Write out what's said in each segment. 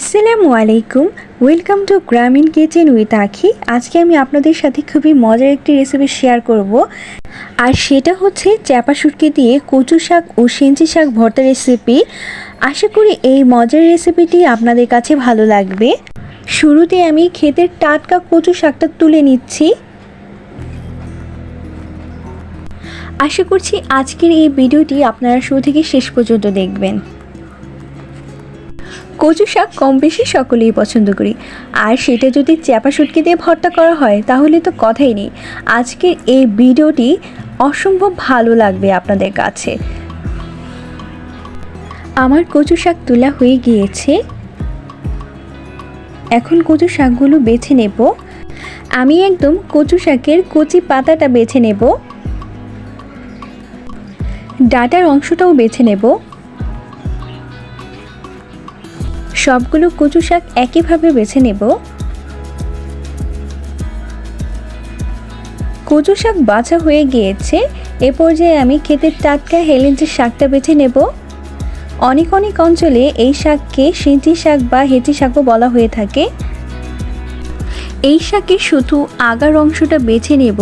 আসসালামু আলাইকুম। Welcome to Grameen kitchen with Akhi আজকে আমি আপনাদের সাথে খুবই মজার একটি রেসিপি শেয়ার করব। আর সেটা হচ্ছে চ্যাপা শুটকি দিয়ে কচু শাক ও সেঞ্চি শাক ভর্তা রেসিপি আশা করি এই মজার রেসিপিটি আপনাদের কাছে ভালো লাগবে। শুরুতে আমি ক্ষেতের টাটকা কচু শাকটা তুলে নিচ্ছি। আশা করছি আজকের এই ভিডিওটি আপনারা শুরু থেকে শেষ পর্যন্ত দেখবেন। কচু শাক কম বেশি সকলেই পছন্দ করি। আর সেটা যদি চ্যাপা শুটকি দিয়ে ভর্তা করা হয়, তাহলে তো কথাই নেই। আজকের এই ভিডিওটি অসম্ভব ভালো লাগবে আপনাদের কাছে। আমার কচু শাক তোলা হয়ে গিয়েছে। এখন কচু শাকগুলো বেছে নেব। আমি একদম কচু শাকের কচি পাতাটা বেছে নেব। ডাটার অংশটাও বেছে নেব। সবগুলো কচু শাক একইভাবে বেছে নেব। কচু শাক বাছা হয়ে গিয়েছে। এ পর্যায়ে আমি ক্ষেতের টাটকা হেলেঞ্চের শাকটা বেছে নেব। অনেক অনেক অঞ্চলে এই শাককে সিঁচি শাক বা হেঁচি শাকও বলা হয়ে থাকে। এই শাকে শুধু আগার অংশটা বেছে নেব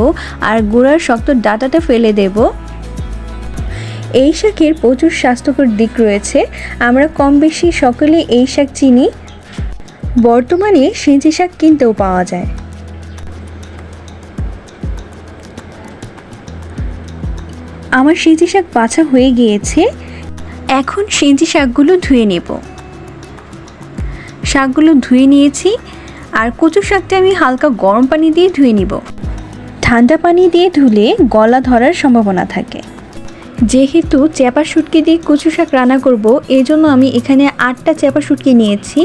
আর গোড়ার শক্ত ডাটাটা ফেলে দেবো। এই শাকের প্রচুর স্বাস্থ্যকর দিক রয়েছে। আমরা কম বেশি সকলে এই শাক চিনি। বর্তমানে সেঁচি শাক কিনতেও পাওয়া যায়। আমার সেঁচি শাক বাছা হয়ে গিয়েছে। এখন সেঁচি শাকগুলো ধুয়ে নেব। শাকগুলো ধুয়ে নিয়েছি। আর কচু শাকটা আমি হালকা গরম পানি দিয়ে ধুয়ে নিব। ঠান্ডা পানি দিয়ে ধুলে গলা ধরার সম্ভাবনা থাকে। যেহেতু চ্যাপা শুটকি দিয়ে কচু শাক রান্না করব, এই জন্য আমি এখানে আটটা চ্যাপা শুটকি নিয়েছি।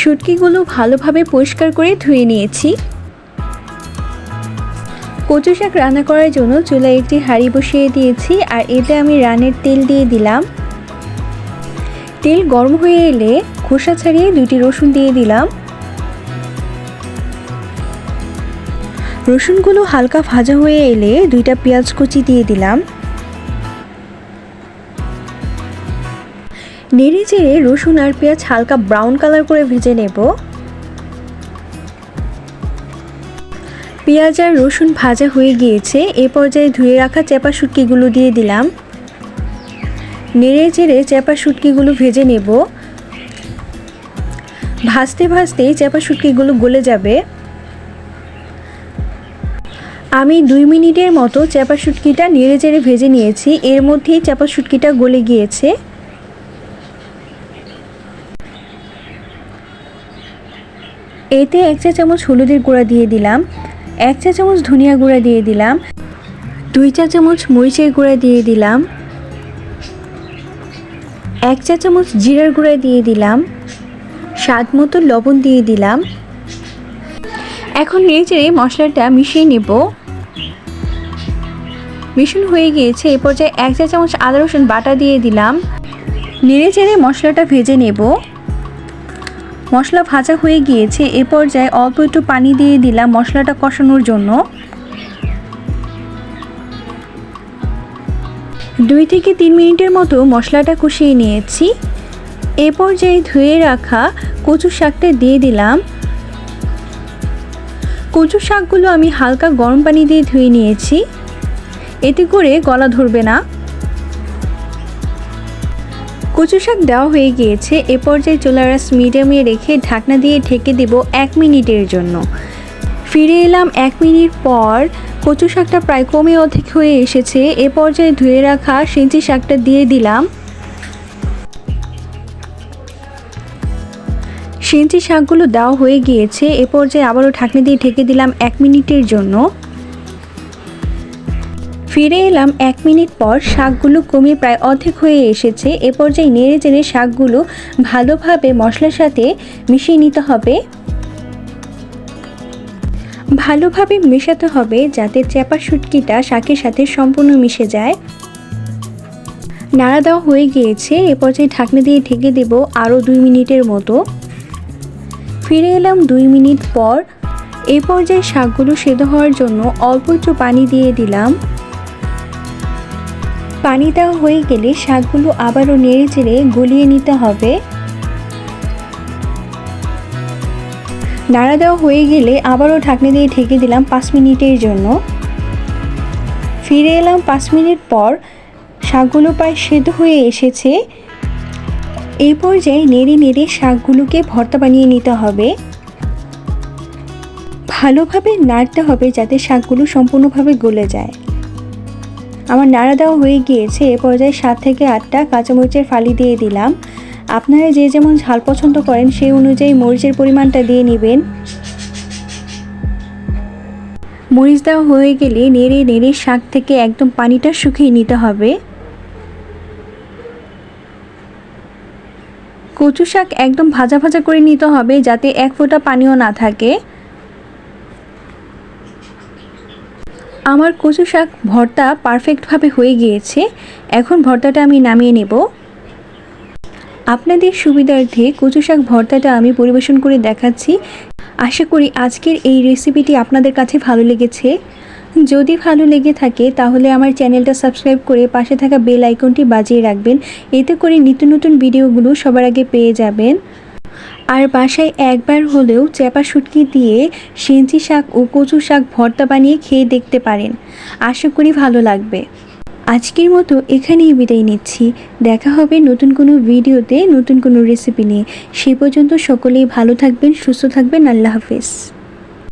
শুটকিগুলো ভালোভাবে পরিষ্কার করে ধুয়ে নিয়েছি। কচু শাক রান্না করার জন্য চুলায় একটি হাঁড়ি বসিয়ে দিয়েছি, আর এতে আমি রানের তেল দিয়ে দিলাম। তেল গরম হয়ে এলে খোসা ছাড়িয়ে দুটি রসুন দিয়ে দিলাম। রসুনগুলো হালকা ভাজা হয়ে এলে দুইটা পেঁয়াজ কুচি দিয়ে দিলাম। নেড়ে চেড়ে রসুন আর পেঁয়াজ হালকা ব্রাউন কালার করে ভেজে নেব। পেঁয়াজ আর রসুন ভাজা হয়ে গিয়েছে, এ পর্যায়ে ধুয়ে রাখা চেপা শুটকিগুলো দিয়ে দিলাম। নেড়ে চেড়ে চেপা শুটকিগুলো ভেজে নেব। ভাজতে ভাজতে চেপা শুটকিগুলো গলে যাবে। আমি দুই মিনিটের মতো চাপা শুটকিটা নেড়ে চেড়ে ভেজে নিয়েছি। এর মধ্যেই চাপা শুটকিটা গলে গিয়েছে। এতে এক চা চামচ হলুদের গুঁড়া দিয়ে দিলাম। এক চা চামচ ধনিয়া গুঁড়া দিয়ে দিলাম। দুই চা চামচ মরিচের গুঁড়া দিয়ে দিলাম। এক চা চামচ জিরার গুঁড়া দিয়ে দিলাম। স্বাদ মতো লবণ দিয়ে দিলাম। এখন নেড়ে চেড়ে মশলাটা মিশিয়ে নেব। মিশন হয়ে গিয়েছে, এ পর্যায়ে এক চা চামচ আদা, রসুন বাটা দিয়ে দিলাম। নেড়ে চেড়ে মশলাটা ভেজে নেব। মশলা ভাজা হয়ে গিয়েছে, এ পর্যায়ে অল্প একটু পানি দিয়ে দিলাম মশলাটা কষানোর জন্য। দুই থেকে তিন মিনিটের মতো মশলাটা কষিয়ে নিয়েছি। এ পর্যায়ে ধুয়ে রাখা কচু শাকটা দিয়ে দিলাম। কচু শাকগুলো আমি হালকা গরম পানি দিয়ে ধুয়ে নিয়েছি। এতে করে গলা ধরবে না। কচু শাক দেওয়া হয়ে গিয়েছে। এ পর্যায়ে চুলারাস মিডিয়ামে রেখে ঢাকনা দিয়ে ঢেকে দেব এক মিনিটের জন্য। ফিরে এলাম এক মিনিট পর। কচু শাকটা প্রায় কমে অর্ধেক হয়ে এসেছে। এ পর্যায়ে ধুয়ে রাখা সেঞ্চি শাকটা দিয়ে দিলাম। সেঞ্চি শাকগুলো দেওয়া হয়ে গিয়েছে, এ পর্যায়ে আবারও ঢাকনা দিয়ে ঢেকে দিলাম এক মিনিটের জন্য। ফিরে এলাম এক মিনিট পর শাকগুলো কমে প্রায় অর্ধেক হয়ে এসেছে, এ পর্যায়ে নেড়ে চেড়ে শাকগুলো ভালোভাবে মশলার সাথে মিশিয়ে নিতে হবে। ভালোভাবে মেশাতে হবে যাতে চ্যাপা শুটকিটা শাকের সাথে সম্পূর্ণ মিশে যায়। নাড়া দেওয়া হয়ে গিয়েছে, এ পর্যায়ে ঢাকনা দিয়ে ঢেকে দেব আরও দুই মিনিটের মতো। ফিরে এলাম দুই মিনিট পর। এ পর্যায়ে শাকগুলো সেদ্ধ হওয়ার জন্য অল্প একটু পানি দিয়ে দিলাম। পানি দেওয়া হয়ে গেলে শাকগুলো আবারও নেড়ে চেড়ে গলিয়ে নিতে হবে। নাড়া দেওয়া হয়ে গেলে আবারও ঢাকনা দিয়ে ঢেকে দিলাম পাঁচ মিনিটের জন্য। ফিরে এলাম পাঁচ মিনিট পর। শাকগুলো প্রায় সেদ্ধ হয়ে এসেছে। এই পর্যায়ে নেড়ে নেড়ে শাকগুলোকে ভর্তা বানিয়ে নিতে হবে। ভালোভাবে নাড়তে হবে যাতে শাকগুলো সম্পূর্ণভাবে গলে যায়। আমার নাড়া দেওয়া হয়ে গিয়েছে, এ পর্যায়ে সাত থেকে আটটা কাঁচামরিচের ফালি দিয়ে দিলাম। আপনারা যে যেমন ঝাল পছন্দ করেন, সেই অনুযায়ী মরিচের পরিমাণটা দিয়ে নেবেন। মরিচ দেওয়া হয়ে গেলে নেড়ে নেড়ে শাক থেকে একদম পানিটা শুকিয়ে নিতে হবে। কচু শাক একদম ভাজা ভাজা করে নিতে হবে যাতে এক ফোঁটা পানিও না থাকে। আমার কচু শাক ভর্তা পারফেক্টভাবে হয়ে গিয়েছে। এখন ভর্তাটা আমি নামিয়ে নেব। আপনাদের সুবিধার্থে কচু শাক ভর্তাটা আমি পরিবেশন করে দেখাচ্ছি। আশা করি আজকের এই রেসিপিটি আপনাদের কাছে ভালো লেগেছে। যদি ভালো লেগে থাকে, তাহলে আমার চ্যানেলটা সাবস্ক্রাইব করে পাশে থাকা বেল আইকনটি বাজিয়ে রাখবেন। এতে করে নিত্য নতুন ভিডিওগুলো সবার আগে পেয়ে যাবেন। আর বাসায় একবার হলেও চ্যাপা শুটকি দিয়ে সেঞ্চি শাক ও কচু শাক ভর্তা বানিয়ে খেয়ে দেখতে পারেন। আশা করি ভালো লাগবে। আজকের মতো এখানেই বিদায় নিচ্ছি। দেখা হবে নতুন কোনো ভিডিওতে, নতুন কোনো রেসিপি নিয়ে। সে পর্যন্ত সকলেই ভালো থাকবেন, সুস্থ থাকবেন। আল্লাহ হাফেজ।